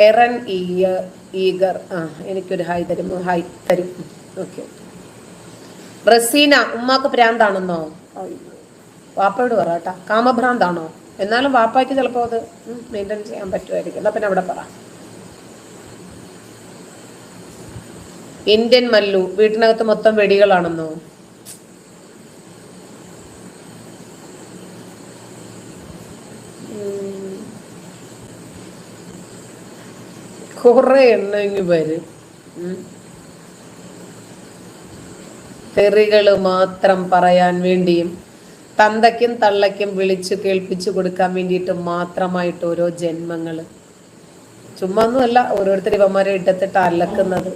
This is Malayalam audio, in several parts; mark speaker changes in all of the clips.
Speaker 1: Aaron eager. ആ എനിക്കൊരു ഹായ് തരും ഹായ് തരും. ഓക്കെ. റസീന ഉമ്മാക്ക് ഭ്രാന്താണെന്നോ? വാപ്പയോട് പറ കേട്ടാ. കാമഭ്രാന്താണോ? എന്നാലും വാപ്പായ്ക്ക് ചിലപ്പോൾ അത് മെയിന്റെയിൻ ചെയ്യാൻ പറ്റുമായിരിക്കും. എന്നാൽ പിന്നെ അവിടെ പറ. ഇന്ത്യൻ മല്ലു വീട്ടിനകത്ത് മൊത്തം വെടികളാണെന്നോ? കുറെ എണ്ണമെങ്കിൽ വരും. തെറികൾ മാത്രം പറയാൻ വേണ്ടിയും തന്തയ്ക്കും തള്ളയ്ക്കും വിളിച്ചു കേൾപ്പിച്ചു കൊടുക്കാൻ വേണ്ടിയിട്ട് മാത്രമായിട്ട് ഓരോ ജന്മങ്ങൾ. ചുമ്മാ ഒന്നുമല്ല ഓരോരുത്തർ ഇവന്മാരെ ഇട്ടത്തിട്ട് അലക്കുന്നത്.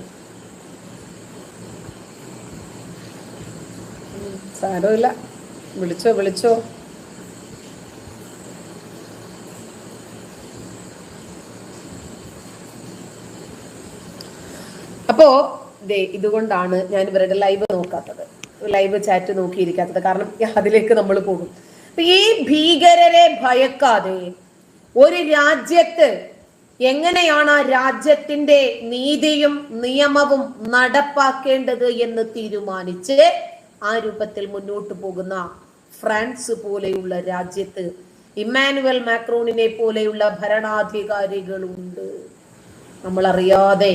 Speaker 1: സാരമില്ല. വിളിച്ചോ വിളിച്ചോ അപ്പോ ദേ ഇതുകൊണ്ടാണ് ഞാൻ ഇവരുടെ ലൈവ് നോക്കാത്തത്. ലൈവ് ചാറ്റ് നോക്കിയിരിക്കാത്തത്. കാരണം അതിലേക്ക് നമ്മൾ പോകും. ഈ ഭീകരരെ ഭയക്കാതെ ഒരു രാജ്യത്ത് എങ്ങനെയാണ് ആ രാജ്യത്തിന്റെ നീതിയും നിയമവും നടപ്പാക്കേണ്ടത് എന്ന് തീരുമാനിച്ച് ആ രൂപത്തിൽ മുന്നോട്ട് പോകുന്ന ഫ്രാൻസ് പോലെയുള്ള രാജ്യത്ത് ഇമ്മാനുവൽ മാക്രോണിനെ പോലെയുള്ള ഭരണാധികാരികളുണ്ട്. നമ്മൾ അറിയാതെ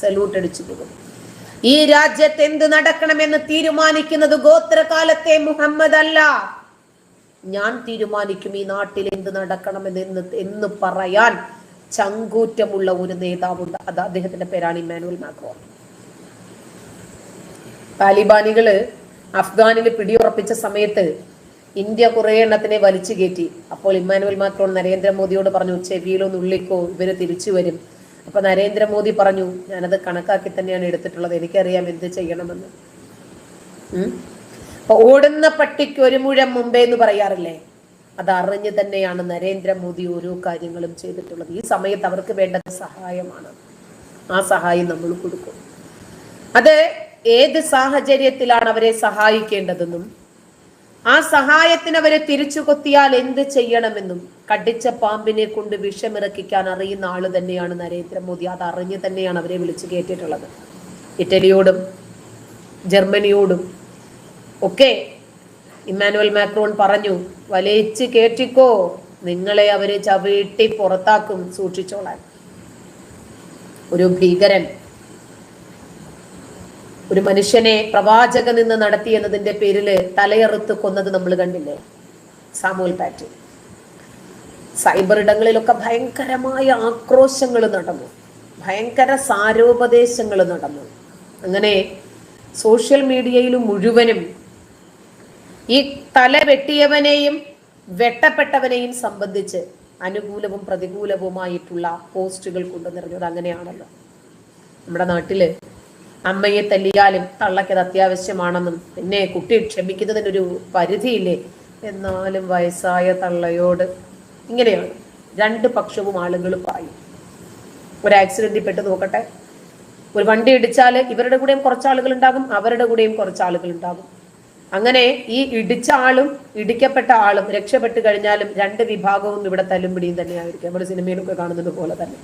Speaker 1: സല്യൂട്ട് അടിച്ചു പോകും. ഈ രാജ്യത്ത് എന്ത് നടക്കണമെന്ന് തീരുമാനിക്കുന്നത് ഗോത്രകാലത്തെ മുഹമ്മദ് അല്ല ഞാൻ തീരുമാനിക്കും ഈ നാട്ടിൽ എന്ത് നടക്കണമെന്ന് എന്ന് എന്ന് പറയാൻ ചങ്കൂറ്റമുള്ള ഒരു നേതാവുണ്ട്. അത് അദ്ദേഹത്തിന്റെ പേരാണ് ഇമ്മാനുവൽ മാക്രോൺ. താലിബാനികൾ അഫ്ഗാനിൽ പിടിയുറപ്പിച്ച സമയത്ത് ഇന്ത്യ കുറെ എണ്ണത്തിനെ വലിച്ചു കയറ്റി. അപ്പോൾ ഇമ്മാനുവൽ മാക്രോൺ നരേന്ദ്രമോദിയോട് പറഞ്ഞു ചെവിയിലോ ഉള്ളിക്കോ ഇവർ തിരിച്ചു വരും. അപ്പൊ നരേന്ദ്രമോദി പറഞ്ഞു ഞാനത് കണക്കാക്കി തന്നെയാണ് എടുത്തിട്ടുള്ളത് എനിക്കറിയാം എന്ത് ചെയ്യണമെന്ന്. അപ്പൊ ഓടുന്ന പട്ടിക്ക് ഒരു മുഴം മുമ്പേ എന്ന് പറയാറില്ലേ? അത് അറിഞ്ഞു തന്നെയാണ് നരേന്ദ്രമോദി ഓരോ കാര്യങ്ങളും ചെയ്തിട്ടുള്ളത്. ഈ സമയത്ത് അവർക്ക് വേണ്ടത് സഹായമാണ്. ആ സഹായം നമ്മൾ കൊടുക്കും. അത് ഏത് സാഹചര്യത്തിലാണ് അവരെ സഹായിക്കേണ്ടതെന്നും ആ സഹായത്തിന് അവരെ തിരിച്ചു കൊത്തിയാൽ എന്ത് ചെയ്യണമെന്നും കടിച്ച പാമ്പിനെ കൊണ്ട് വിഷമിറക്കിക്കാൻ അറിയുന്ന ആൾ തന്നെയാണ് നരേന്ദ്രമോദി. അത് അറിഞ്ഞു തന്നെയാണ് അവരെ വിളിച്ചു കയറ്റിയിട്ടുള്ളത് ഇറ്റലിയോടും ജർമ്മനിയോടും ഒക്കെ ഇമ്മാനുവൽ മാക്രോൺ പറഞ്ഞു വലയിച്ച് കേട്ടിക്കോ നിങ്ങളെ അവരെ ചവിട്ടി പുറത്താക്കും സൂക്ഷിച്ചോളാൻ. ഒരു ഭീകരൻ ഒരു മനുഷ്യനെ പ്രവാചക നിന്ന് നടത്തി എന്നതിന്റെ പേരിൽ തലയെറുത്ത് കൊന്നത് നമ്മൾ കണ്ടില്ലേ? സാമുവൽ പാറ്റ്. സൈബർ ഇടങ്ങളിലൊക്കെ ഭയങ്കരമായ ആക്രോശങ്ങൾ നടന്നു. ഭയങ്കര സാരോപദേശങ്ങൾ നടന്നു. അങ്ങനെ സോഷ്യൽ മീഡിയയിൽ മുഴുവനും ഈ തല വെട്ടിയവനെയും വെട്ടപ്പെട്ടവനെയും സംബന്ധിച്ച് അനുകൂലവും പ്രതികൂലവുമായിട്ടുള്ള പോസ്റ്റുകൾ കൊണ്ടു നിറഞ്ഞത് അങ്ങനെയാണല്ലോ. നമ്മുടെ നാട്ടിൽ അമ്മയെ തല്ലിയാലും തള്ളക്കത് അത്യാവശ്യമാണെന്നും പിന്നെ കുട്ടി ക്ഷമിക്കുന്നതിനൊരു പരിധിയില്ലേ? എന്നാലും വയസ്സായ തള്ളയോട് ഇങ്ങനെയാണ്. രണ്ട് പക്ഷവും ആളുകൾ പറയും ഒരു ആക്സിഡന്റിൽ പെട്ട് നോക്കട്ടെ. ഒരു വണ്ടി ഇടിച്ചാൽ ഇവരുടെ കൂടെയും കുറച്ച് ആളുകൾ ഉണ്ടാകും അവരുടെ കൂടെയും കുറച്ച് ആളുകൾ ഉണ്ടാകും. അങ്ങനെ ഈ ഇടിച്ച ആളും ഇടിക്കപ്പെട്ട ആളും രക്ഷപ്പെട്ട് കഴിഞ്ഞാലും രണ്ട് വിഭാഗവും ഇവിടെ തല്ലുംപിടിയും തന്നെയായിരിക്കും. നമ്മുടെ സിനിമയിലൊക്കെ കാണുന്നത് പോലെ തന്നെ.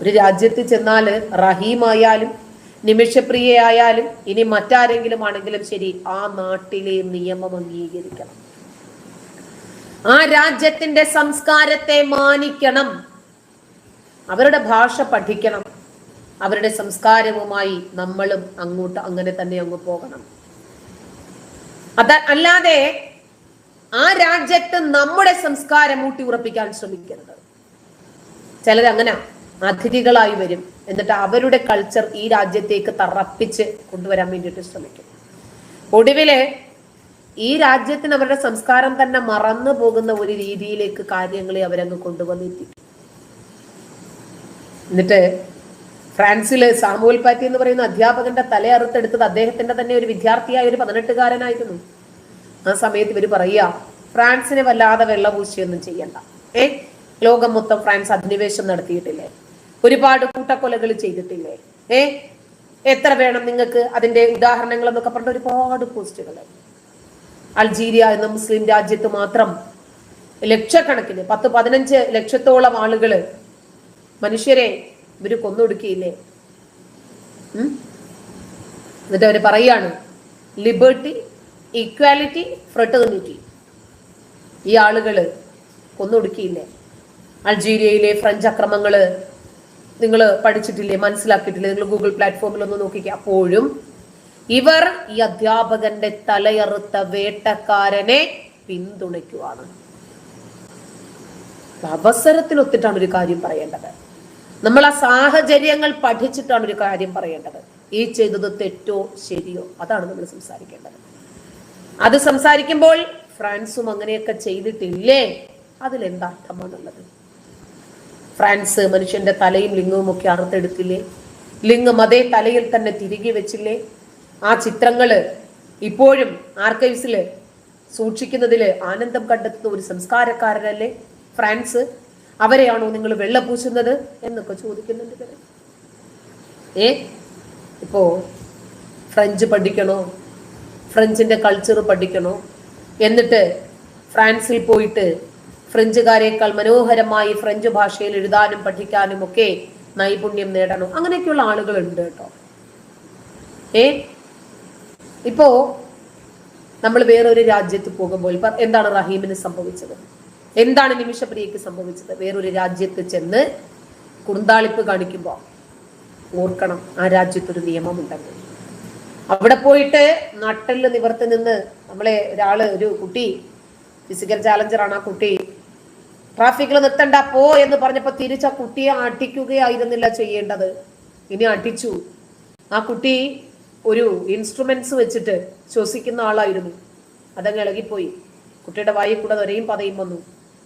Speaker 1: ഒരു രാജ്യത്ത് ചെന്നാൽ റഹീമായാലും നിമിഷപ്രിയയായാലും ഇനി മറ്റാരെങ്കിലും ആണെങ്കിലും ശരി ആ നാട്ടിലെ നിയമം അംഗീകരിക്കണം. ആ രാജ്യത്തിന്റെ സംസ്കാരത്തെ മാനിക്കണം. അവരുടെ ഭാഷ പഠിക്കണം. അവരുടെ സംസ്കാരവുമായി നമ്മളും അങ്ങോട്ട് അങ്ങനെ തന്നെ അങ്ങ് പോകണം. അത അല്ലാതെ ആ രാജ്യത്ത് നമ്മുടെ സംസ്കാരം ഊട്ടി ഉറപ്പിക്കാൻ ശ്രമിക്കരുത്. ചിലത് അങ്ങനെ അതിഥികളായി വരും. എന്നിട്ട് അവരുടെ കൾച്ചർ ഈ രാജ്യത്തേക്ക് തറപ്പിച്ച് കൊണ്ടുവരാൻ വേണ്ടിയിട്ട് ശ്രമിക്കും. ഒടുവിൽ ഈ രാജ്യത്തിന് അവരുടെ സംസ്കാരം തന്നെ മറന്നു പോകുന്ന ഒരു രീതിയിലേക്ക് കാര്യങ്ങളെ അവരങ്ങ് കൊണ്ടുവന്നെത്തി എന്നിട്ട് ഫ്രാൻസിൽ സാമുവൽ പാറ്റി എന്ന് പറയുന്ന അധ്യാപകന്റെ തല അറുത്തെടുത്തത് അദ്ദേഹത്തിന്റെ തന്നെ ഒരു വിദ്യാർത്ഥിയായ ഒരു പതിനെട്ടുകാരനായിരുന്നു. ആ സമയത്ത് ഇവർ പറയുക ഫ്രാൻസിനെ വല്ലാതെ വെള്ളപൂശിയൊന്നും ചെയ്യണ്ട. ഏ? ലോകം മൊത്തം ഫ്രാൻസ് അധിനിവേശം നടത്തിയിട്ടില്ലേ? ഒരുപാട് കൂട്ടക്കൊലകൾ ചെയ്തിട്ടില്ലേ? ഏ? എത്ര വേണം നിങ്ങൾക്ക് അതിന്റെ ഉദാഹരണങ്ങൾ എന്നൊക്കെ പറഞ്ഞ ഒരുപാട് പോസ്റ്റുകൾ അൾജീരിയ എന്ന മുസ്ലിം രാജ്യത്ത് മാത്രം ലക്ഷക്കണക്കിന് പത്ത് പതിനഞ്ച് ലക്ഷത്തോളം ആളുകൾ മനുഷ്യരെ ഇവർ കൊന്നൊടുക്കിയില്ലേ? എന്നിട്ട് അവർ പറയാണ് ലിബർട്ടി ഈക്വാലിറ്റി ഫ്രട്ടേണിറ്റി ഈ ആളുകൾ കൊന്നൊടുക്കിയില്ലേ? അൾജീരിയയിലെ ഫ്രഞ്ച് അക്രമങ്ങൾ നിങ്ങൾ പഠിച്ചിട്ടില്ലേ മനസ്സിലാക്കിയിട്ടില്ലേ? നിങ്ങൾ ഗൂഗിൾ പ്ലാറ്റ്ഫോമിൽ ഒന്ന് നോക്കിക്കുക അപ്പോഴും ഇവർ ഈ അധ്യാപകന്റെ തലയറുത്ത വേട്ടക്കാരനെ പിന്തുണയ്ക്കുവാണ്. അവസരത്തിനൊത്തിട്ടാണ് ഒരു കാര്യം പറയേണ്ടത്. നമ്മൾ ആ സാഹചര്യങ്ങൾ പഠിച്ചിട്ടാണ് ഒരു കാര്യം പറയേണ്ടത്. ഈ ചെയ്തത് തെറ്റോ ശരിയോ? അതാണ് നമ്മൾ സംസാരിക്കേണ്ടത്. അത് സംസാരിക്കുമ്പോൾ ഫ്രാൻസും അങ്ങനെയൊക്കെ ചെയ്തിട്ടില്ലേ? അതിലെന്താ അർത്ഥമാണുള്ളത്? ഫ്രാൻസ് മനുഷ്യന്റെ തലയും ലിംഗവും ഒക്കെ അറുത്തെടുത്തില്ലേ? ലിംഗം അതേ തലയിൽ തന്നെ തിരികെ വെച്ചില്ലേ? ആ ചിത്രങ്ങൾ ഇപ്പോഴും ആർക്കൈവ്സിൽ സൂക്ഷിക്കുന്നതിൽ ആനന്ദം കണ്ടെത്തുന്ന ഒരു സംസ്കാരക്കാരനല്ലേ ഫ്രാൻസ്? അവരെയാണോ നിങ്ങൾ വെള്ളപൂശുന്നത് എന്നൊക്കെ ചോദിക്കുന്നുണ്ട് ഏ? ഇപ്പോ ഫ്രഞ്ച് പഠിക്കണോ? ഫ്രഞ്ചിന്റെ കൾച്ചർ പഠിക്കണോ? എന്നിട്ട് ഫ്രാൻസിൽ പോയിട്ട് ഫ്രഞ്ചുകാരേക്കാൾ മനോഹരമായി ഫ്രഞ്ച് ഭാഷയിൽ എഴുതാനും പഠിക്കാനും ഒക്കെ നൈപുണ്യം നേടണം അങ്ങനെയൊക്കെയുള്ള ആളുകളുണ്ട് കേട്ടോ. ഏ? ഇപ്പോ നമ്മൾ വേറൊരു രാജ്യത്ത് പോകുമ്പോൾ ഇപ്പൊ എന്താണ് റഹീമിന് സംഭവിച്ചത്? എന്താണ് നിമിഷപ്രിയക്ക് സംഭവിച്ചത്? വേറൊരു രാജ്യത്ത് ചെന്ന് കുറുന്താളിപ്പ് കാണിക്കുമ്പോൾ ഓർക്കണം ആ രാജ്യത്തൊരു നിയമമുണ്ടെന്ന് അവിടെ പോയിട്ട് നട്ടൽ നിവർത്തി നിന്ന് നമ്മളെ ഒരാൾ ഒരു കുട്ടി ഫിസിക്കൽ ചാലഞ്ചറാണ് ആ കുട്ടി. ട്രാഫിക്കിൽ നിർത്തണ്ട പോ എന്ന് പറഞ്ഞപ്പോ തിരിച്ച് ആ കുട്ടിയെ അടിക്കുകയായിരുന്നില്ല ചെയ്യേണ്ടത്. ഇനി അടിച്ചു. ആ കുട്ടി ഒരു ഇൻസ്ട്രുമെന്റ്സ് വെച്ചിട്ട് ശ്വസിക്കുന്ന ആളായിരുന്നു. അതങ്ങ് ഇളകിപ്പോയി. കുട്ടിയുടെ വായിൽ കൂടെ ഒരേയും പതയും വന്നു.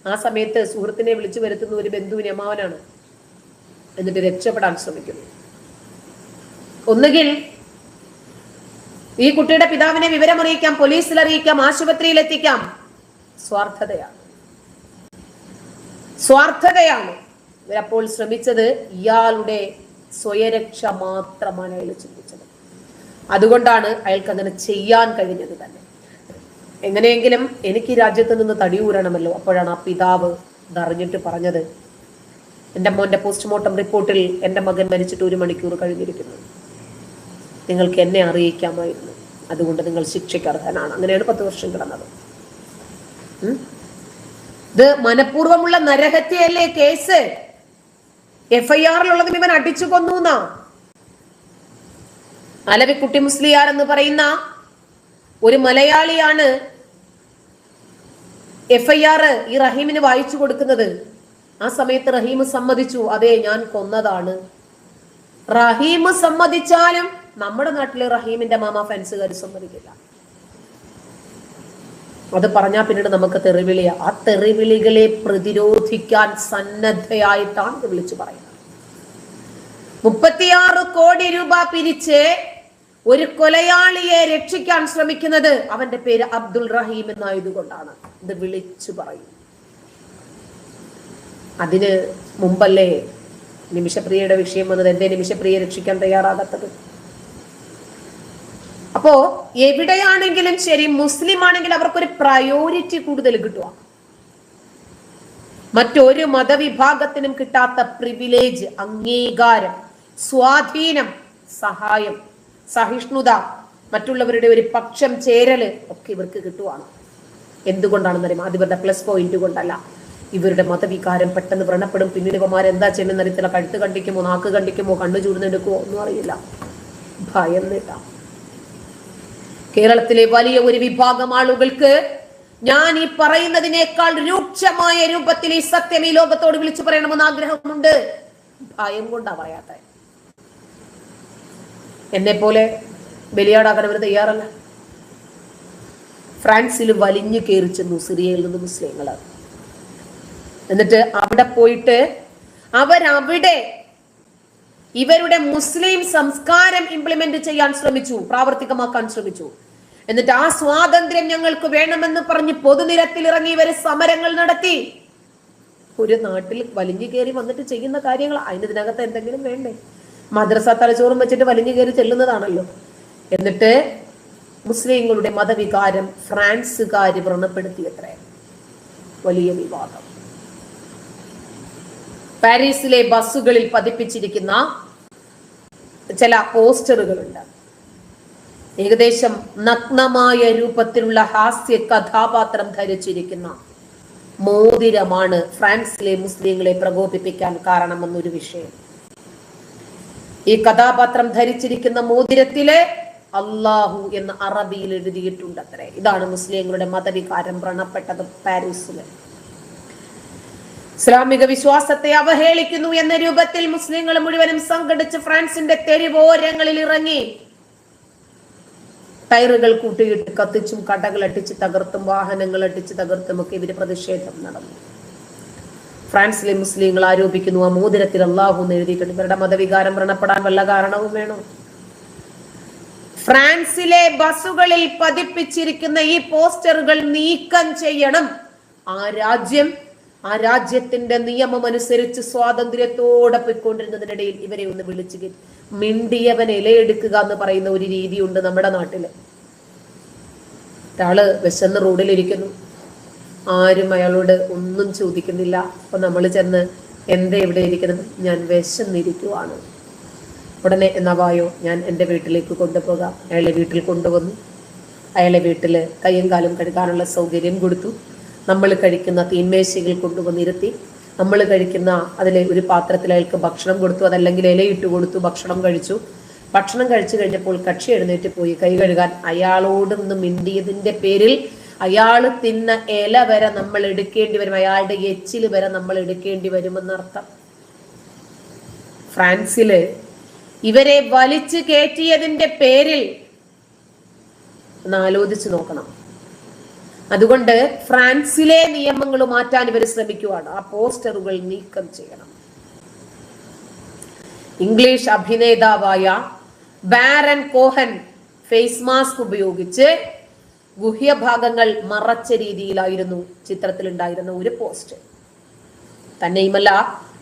Speaker 1: ആ സമയത്ത് സുഹൃത്തിനെ വിളിച്ചു വരുത്തുന്ന ഒരു ബന്ധുവിന് അമ്മാവനാണ്. എന്നിട്ട് രക്ഷപ്പെടാൻ ശ്രമിക്കുന്നു. ഒന്നുകിൽ ഈ കുട്ടിയുടെ പിതാവിനെ വിവരമറിയിക്കാം പോലീസിൽ അറിയിക്കാം ആശുപത്രിയിൽ എത്തിക്കാം. സ്വാർത്ഥതയാണ്. സ്വാർത്ഥതയാണ്. ഇവരപ്പോൾ ശ്രമിച്ചത് ഇയാളുടെ സ്വയരക്ഷ മാത്രമാണ് അയാൾ ചിന്തിച്ചത്. അതുകൊണ്ടാണ് അയാൾക്ക് അങ്ങനെ ചെയ്യാൻ കഴിഞ്ഞത് തന്നെ. എങ്ങനെയെങ്കിലും എനിക്ക് ഈ രാജ്യത്ത് നിന്ന് തടിയൂരണമല്ലോ അപ്പോഴാണ് ആ പിതാവ് ഇതറിഞ്ഞിട്ട് പറഞ്ഞത്. എന്റെ മോന്റെ പോസ്റ്റ്മോർട്ടം റിപ്പോർട്ടിൽ എന്റെ മകൻ മരിച്ചിട്ട് ഒരു മണിക്കൂർ കഴിഞ്ഞിരിക്കുന്നു. നിങ്ങൾക്ക് എന്നെ അറിയിക്കാമായിരുന്നു. അതുകൊണ്ട് നിങ്ങൾ ശിക്ഷയ്ക്ക് അർഹനാണ്. അങ്ങനെയാണ് പത്ത് വർഷം കിടന്നത്. ഇത് മനഃപൂർവമുള്ള നരഹത്യയല്ലേ കേസ്? എഫ്ഐആറിലുള്ളതിന് ഇവൻ അടിച്ചു കൊന്നു എന്നാ. അലവിക്കുട്ടി മുസ്ലിയാർ എന്ന് പറയുന്ന ഒരു മലയാളിയാണ് എഫ് ഐ ആർ ഈ റഹീമിന് വായിച്ചു കൊടുക്കുന്നത്. ആ സമയത്ത് റഹീം സമ്മതിച്ചു അതെ ഞാൻ കൊന്നതാണ്. റഹീം സമ്മതിച്ചാലും നമ്മുടെ നാട്ടിലെ റഹീമിന്റെ മാമ ഫാൻസുകാർ സമ്മതിക്കില്ല. അത് പറഞ്ഞാൽ പിന്നീട് നമുക്ക് തെറിവിളിയ. ആ തെറിവിളികളെ പ്രതിരോധിക്കാൻ സന്നദ്ധയായിട്ടാണ് വിളിച്ചു പറയുന്നത്. മുപ്പത്തിയാറ് കോടി രൂപ പിരിച്ച് ഒരു കൊലയാളിയെ രക്ഷിക്കാൻ ശ്രമിക്കുന്നത് അവന്റെ പേര് അബ്ദുൾ റഹീം എന്നായതുകൊണ്ടാണ്. ഇത് വിളിച്ചു പറയും. അതിന് മുമ്പല്ലേ നിമിഷപ്രിയയുടെ വിഷയം വന്നത്? എന്തേ നിമിഷപ്രിയെ രക്ഷിക്കാൻ തയ്യാറാകാത്തത്? അപ്പോ എവിടെയാണെങ്കിലും ശരി മുസ്ലിം ആണെങ്കിൽ അവർക്കൊരു പ്രയോറിറ്റി കൂടുതൽ കിട്ടുക മറ്റൊരു മതവിഭാഗത്തിനും കിട്ടാത്ത പ്രിവിലേജ് അംഗീകാരം സ്വാധീനം സഹായം സഹിഷ്ണുത മറ്റുള്ളവരുടെ ഒരു പക്ഷം ചേരൽ ഒക്കെ ഇവർക്ക് കിട്ടുവാണ്. എന്തുകൊണ്ടാണെന്ന് അറിയാം അത് ഇവരുടെ പ്ലസ് പോയിന്റ് കൊണ്ടല്ല. ഇവരുടെ മതവികാരം പെട്ടെന്ന് വ്രണപ്പെടും. പിന്നീട് എന്താ ചെയ്യുന്ന അറിയത്തില്ല. കഴുത്ത് കണ്ടിക്കുമോ നാക്ക് കണ്ടിക്കുമോ കണ്ണു ചൂടുന്നെടുക്കുമോ ഒന്നും അറിയില്ല. ഭയം നേട്ടാം കേരളത്തിലെ വലിയ ഒരു വിഭാഗം ആളുകൾക്ക് ഞാൻ ഈ പറയുന്നതിനേക്കാൾ രൂക്ഷമായ രൂപത്തിൽ ഈ സത്യം ഈ ലോകത്തോട് വിളിച്ചു പറയണമെന്ന് ആഗ്രഹമുണ്ട്. ഭയം കൊണ്ടാ പറയാത്ത എന്നെ പോലെ ബലിയാടാക്കാൻ അവർ തയ്യാറല്ല. ഫ്രാൻസിൽ വലിഞ്ഞു കയറി ചെന്നു സിറിയയിൽ നിന്ന് മുസ്ലിങ്ങൾ എന്നിട്ട് അവിടെ പോയിട്ട് അവരവിടെ ഇവരുടെ മുസ്ലിം സംസ്കാരം ഇംപ്ലിമെന്റ് ചെയ്യാൻ ശ്രമിച്ചു പ്രാവർത്തികമാക്കാൻ ശ്രമിച്ചു. എന്നിട്ട് ആ സ്വാതന്ത്ര്യം ഞങ്ങൾക്ക് വേണമെന്ന് പറഞ്ഞ് പൊതുനിരത്തിൽ ഇറങ്ങി ഇവർ സമരങ്ങൾ നടത്തി. ഒരു നാട്ടിൽ വലിഞ്ഞു കയറി വന്നിട്ട് ചെയ്യുന്ന കാര്യങ്ങൾ അതിനകത്ത് എന്തെങ്കിലും വേണ്ടേ? മദ്രസ തലച്ചോറും വെച്ചിട്ട് വലിഞ്ഞു കയറി ചെല്ലുന്നതാണല്ലോ. എന്നിട്ട് മുസ്ലിങ്ങളുടെ മതവികാരം ഫ്രാൻസുകാർ വ്രണപ്പെടുത്തിയത്രേ. വലിയ വിവാദം. പാരീസിലെ ബസ്സുകളിൽ പതിപ്പിച്ചിരിക്കുന്ന ചില പോസ്റ്ററുകളുണ്ട്. ഏകദേശം നഗ്നമായ രൂപത്തിലുള്ള ഹാസ്യ കഥാപാത്രം ധരിച്ചിരിക്കുന്ന മോതിരമാണ് ഫ്രാൻസിലെ മുസ്ലിങ്ങളെ പ്രകോപിപ്പിക്കാൻ കാരണമെന്നൊരു വിഷയം. ഈ കഥാപാത്രം ധരിച്ചിരിക്കുന്ന മോതിരത്തിലെ അള്ളാഹു എന്ന് അറബിയിൽ എഴുതിയിട്ടുണ്ട് അത്രേ. ഇതാണ് മുസ്ലിങ്ങളുടെ മതവികാരം വ്രണപ്പെട്ടത് പാരീസിൽ ഇസ്ലാമിക വിശ്വാസത്തെ അവഹേളിക്കുന്നു എന്ന രൂപത്തിൽ മുസ്ലിങ്ങൾ മുഴുവനും സംഘടിച്ച് ഫ്രാൻസിന്റെ തെരുവോരങ്ങളിൽ ഇറങ്ങി. ടയറുകൾ കൂട്ടിയിട്ട് കത്തിച്ചും കടകൾ അട്ടിച്ച് തകർത്തും വാഹനങ്ങൾ അട്ടിച്ച് തകർത്തും ഒക്കെ ഇവർ പ്രതിഷേധം നടന്നു. ഫ്രാൻസിലെ മുസ്ലിങ്ങൾ ആരോപിക്കുന്നു ആ മോതിരത്തിൽ അള്ളാഹു എന്ന് എഴുതിയിട്ടുണ്ട്. ഇവരുടെ മതവികാരം വ്രണപ്പെടാൻ വല്ല കാരണവും വേണോ? ഫ്രാൻസിലെ ബസ്സുകളിൽ പതിപ്പിച്ചിരിക്കുന്ന ഈ പോസ്റ്ററുകൾ നീക്കം ചെയ്യണം. ആ രാജ്യം ആ രാജ്യത്തിന്റെ നിയമം അനുസരിച്ച് സ്വാതന്ത്ര്യത്തോടെ പോയിക്കൊണ്ടിരുന്നതിനിടയിൽ ഇവരെ ഒന്ന് വിളിച്ചു മിണ്ടിയവനെ ഇലയെടുക്കുക എന്ന് പറയുന്ന ഒരു രീതിയുണ്ട് നമ്മുടെ നാട്ടിൽ. ഒരാൾ വിശന്ന് റോഡിലിരിക്കുന്നു. ആരും അയാളോട് ഒന്നും ചോദിക്കുന്നില്ല. അപ്പൊ നമ്മൾ ചെന്ന് എന്താ ഇവിടെ ഇരിക്കുന്നത്? ഞാൻ വിശന്നിരിക്കുവാണ്. ഉടനെ എന്നാ വായോ ഞാൻ എന്റെ വീട്ടിലേക്ക് കൊണ്ടുപോകാം. അയാളെ വീട്ടിൽ കൊണ്ടുവന്നു. അയാളെ വീട്ടിൽ കയ്യും കാലും കഴുകാനുള്ള സൗകര്യം കൊടുത്തു. നമ്മൾ കഴിക്കുന്ന തീന്മേശികൾ കൊണ്ടുവന്നിരുത്തി നമ്മൾ കഴിക്കുന്ന അതിലെ ഒരു പാത്രത്തിൽ അയാൾക്ക് ഭക്ഷണം കൊടുത്തു. അതല്ലെങ്കിൽ ഇലയിട്ട് കൊടുത്തു ഭക്ഷണം കഴിച്ചു. ഭക്ഷണം കഴിച്ചു കഴിഞ്ഞപ്പോൾ കക്ഷി എഴുന്നേറ്റ് പോയി കൈ കഴുകാൻ. അയാളോട് മിണ്ടിയതിന്റെ പേരിൽ അയാൾ തിന്ന ഇല വരെ നമ്മൾ എടുക്കേണ്ടി വരും. അയാളുടെ എച്ചിൽ വരെ നമ്മൾ എടുക്കേണ്ടി വരുമെന്നർത്ഥം. ഫ്രാൻസിൽ ഇവരെ വലിച്ചു കയറ്റിയതിന്റെ പേരിൽ ആലോചിച്ച് നോക്കണം. അതുകൊണ്ട് ഫ്രാൻസിലെ നിയമങ്ങൾ മാറ്റാൻ ഇവർ ശ്രമിക്കുവാണ്. ആ പോസ്റ്ററുകൾ നീക്കം ചെയ്യണം. ഇംഗ്ലീഷ് അഭിനേതാവായ ബാരൻ കോഹൻ ഫേസ് മാസ്ക് ഉപയോഗിച്ച് ഗുഹ്യഭാഗങ്ങൾ മറച്ച രീതിയിലായിരുന്നു ചിത്രത്തിൽ ഉണ്ടായിരുന്ന ഒരു പോസ്റ്റ്. തന്നെയുമല്ല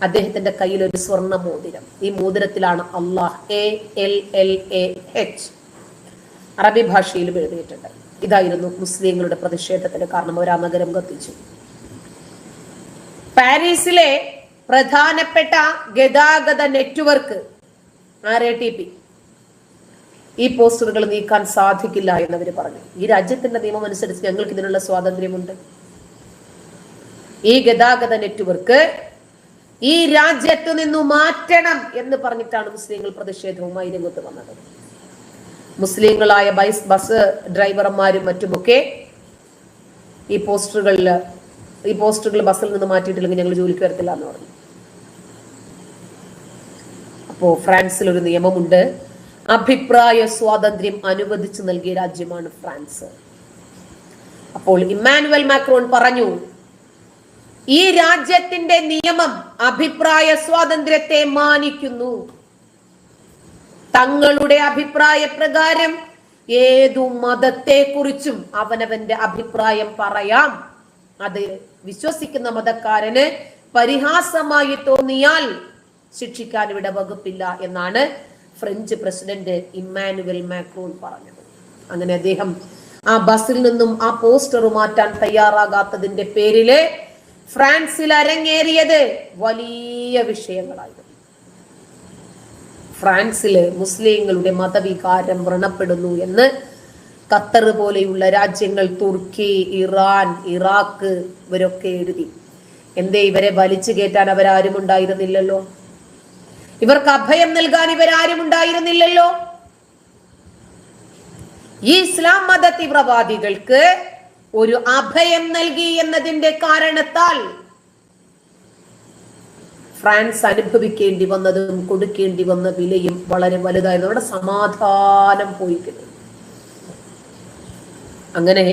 Speaker 1: അദ്ദേഹത്തിന്റെ കയ്യിൽ ഒരു സ്വർണ മോതിരം ഈ മോതിരത്തിലാണ് അള്ളാഹ് A L L A H അറബി ഭാഷയിൽ എഴുതിയിട്ടുണ്ട്. ഇതായിരുന്നു മുസ്ലിങ്ങളുടെ പ്രതിഷേധത്തിന് കാരണം. അവർ ആ നഗരം കത്തിച്ചു. പാരീസിലെ പ്രധാനപ്പെട്ട ഗതാഗത network R A T P. ഈ പോസ്റ്ററുകൾ നീക്കാൻ സാധിക്കില്ല എന്നവർ പറഞ്ഞു. ഈ രാജ്യത്തിന്റെ നിയമം അനുസരിച്ച് ഞങ്ങൾക്ക് ഇതിനുള്ള സ്വാതന്ത്ര്യമുണ്ട്. ഈ ഗതാഗത നെറ്റ്വർക്ക് ഈ രാജ്യത്ത് നിന്നു മാറ്റണം എന്ന് പറഞ്ഞിട്ടാണ് മുസ്ലിങ്ങൾ പ്രതിഷേധവുമായി രംഗത്ത് വന്നത്. മുസ്ലിങ്ങളായ ബൈസ് ബസ് ഡ്രൈവർമാരും മറ്റുമൊക്കെ ഈ പോസ്റ്ററുകളിൽ ഈ പോസ്റ്ററുകൾ ബസ്സിൽ നിന്ന് മാറ്റിയിട്ടില്ലെങ്കിൽ ഞങ്ങൾ ജോലിക്ക് വരത്തില്ല എന്ന് പറഞ്ഞു. അപ്പോ ഫ്രാൻസിൽ ഒരു നിയമമുണ്ട്. അഭിപ്രായ സ്വാതന്ത്ര്യം അനുവദിച്ചു നൽകിയ രാജ്യമാണ് ഫ്രാൻസ്. അപ്പോൾ ഇമ്മാനുവൽ മാക്രോൺ പറഞ്ഞു ഈ രാജ്യത്തിന്റെ നിയമം അഭിപ്രായ സ്വാതന്ത്ര്യത്തെ മാനിക്കുന്നു. തങ്ങളുടെ അഭിപ്രായ പ്രകാരം ഏതു മതത്തെക്കുറിച്ചും അവനവന്റെ അഭിപ്രായം പറയാം. അത് വിശ്വസിക്കുന്ന മതക്കാരന് പരിഹാസമായി തോന്നിയാൽ ശിക്ഷിക്കാൻ ഇവിടെ വകുപ്പില്ല എന്നാണ് ഫ്രഞ്ച് പ്രസിഡന്റ് ഇമ്മാനുവൽ മാക്രോൺ പറഞ്ഞത്. അങ്ങനെ അദ്ദേഹം ആ ബസ്സിൽ നിന്നും ആ പോസ്റ്റർ മാറ്റാൻ തയ്യാറാകാത്തതിന്റെ പേരിൽ ഫ്രാൻസിൽ അരങ്ങേറിയത് വലിയ വിഷയങ്ങളായിരുന്നു. ഫ്രാൻസിൽ മുസ്ലിങ്ങളുടെ മതവികാരം വ്രണപ്പെടുന്നു എന്ന് ഖത്തർ പോലെയുള്ള രാജ്യങ്ങൾ തുർക്കി ഇറാൻ ഇറാഖ് ഇവരൊക്കെ എഴുതി. എന്തേ ഇവരെ വലിച്ചു കയറ്റാൻ അവരാരും ഉണ്ടായിരുന്നില്ലല്ലോ? ഇവർക്ക് അഭയം നൽകാൻ ഇവരാരും ഉണ്ടായിരുന്നില്ലല്ലോ. ഈ ഇസ്ലാം മത തീവ്രവാദികൾക്ക് ഒരു അഭയം നൽകി എന്നതിന്റെ കാരണത്താൽ ഫ്രാൻസ് അനുഭവിക്കേണ്ടി വന്നതും കൊടുക്കേണ്ടി വന്ന വിലയും വളരെ വലുതായിരുന്നു. അവിടെ സമാധാനം പോയിക്കുന്നു അങ്ങനെ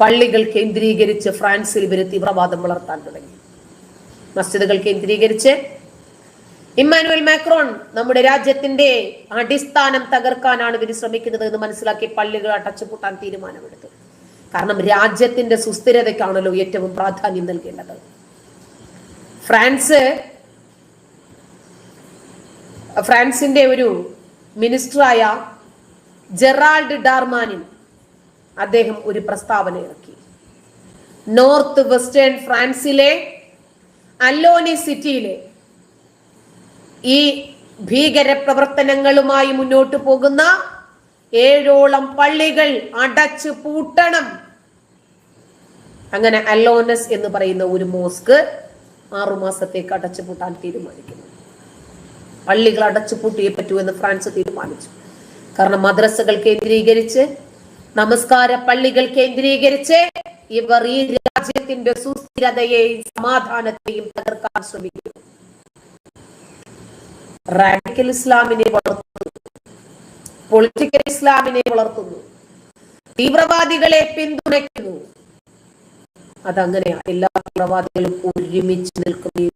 Speaker 1: പള്ളികൾ കേന്ദ്രീകരിച്ച് ഫ്രാൻസിൽ ഇവർ തീവ്രവാദം വളർത്താൻ തുടങ്ങി. മസ്ജിദുകൾ കേന്ദ്രീകരിച്ച് ഇമ്മാനുവൽ മാക്രോൺ നമ്മുടെ രാജ്യത്തിന്റെ അടിസ്ഥാനം തകർക്കാനാണ് ഇവർ ശ്രമിക്കുന്നത് എന്ന് മനസ്സിലാക്കി പള്ളികൾ അടച്ചുപൂട്ടാൻ തീരുമാനമെടുത്തു. കാരണം രാജ്യത്തിന്റെ സുസ്ഥിരതയ്ക്കാണല്ലോ ഏറ്റവും പ്രാധാന്യം നൽകേണ്ടത്. ഫ്രാൻസ് ഫ്രാൻസിന്റെ ഒരു മിനിസ്റ്ററായ ജെറാൾഡ് ഡാർമാനിൻ അദ്ദേഹം ഒരു പ്രസ്താവന ഇറക്കി. നോർത്ത് വെസ്റ്റേൺ ഫ്രാൻസിലെ അല്ലോനി സിറ്റിയിലെ ഈ ഭീകര പ്രവർത്തനങ്ങളുമായി മുന്നോട്ട് പോകുന്ന ഏഴോളം പള്ളികൾ അടച്ചു പൂട്ടണം. അങ്ങനെ അലോനസ് എന്ന് പറയുന്ന ഒരു മോസ്ക് ആറുമാസത്തേക്ക് അടച്ചു പൂട്ടാൻ തീരുമാനിക്കുന്നു. പള്ളികൾ അടച്ചു പൂട്ടിയേ പറ്റൂ എന്ന് ഫ്രാൻസ് തീരുമാനിച്ചു. കാരണം മദ്രസകൾ കേന്ദ്രീകരിച്ച് നമസ്കാര പള്ളികൾ കേന്ദ്രീകരിച്ച് ഇവർ ഈ രാജ്യത്തിന്റെ സുസ്ഥിരതയെയും സമാധാനത്തെയും തകർക്കാൻ ശ്രമിക്കുന്നു. റാഡിക്കൽ ഇസ്ലാമിനെ വളർത്തുന്നു. പൊളിറ്റിക്കൽ ഇസ്ലാമിനെ വളർത്തുന്നു. തീവ്രവാദികളെ പിന്തുണയ്ക്കുന്നു. അതങ്ങനെയാണ് എല്ലാ തീവ്രവാദികളും ഒരുമിച്ച് നിൽക്കുന്ന ഈ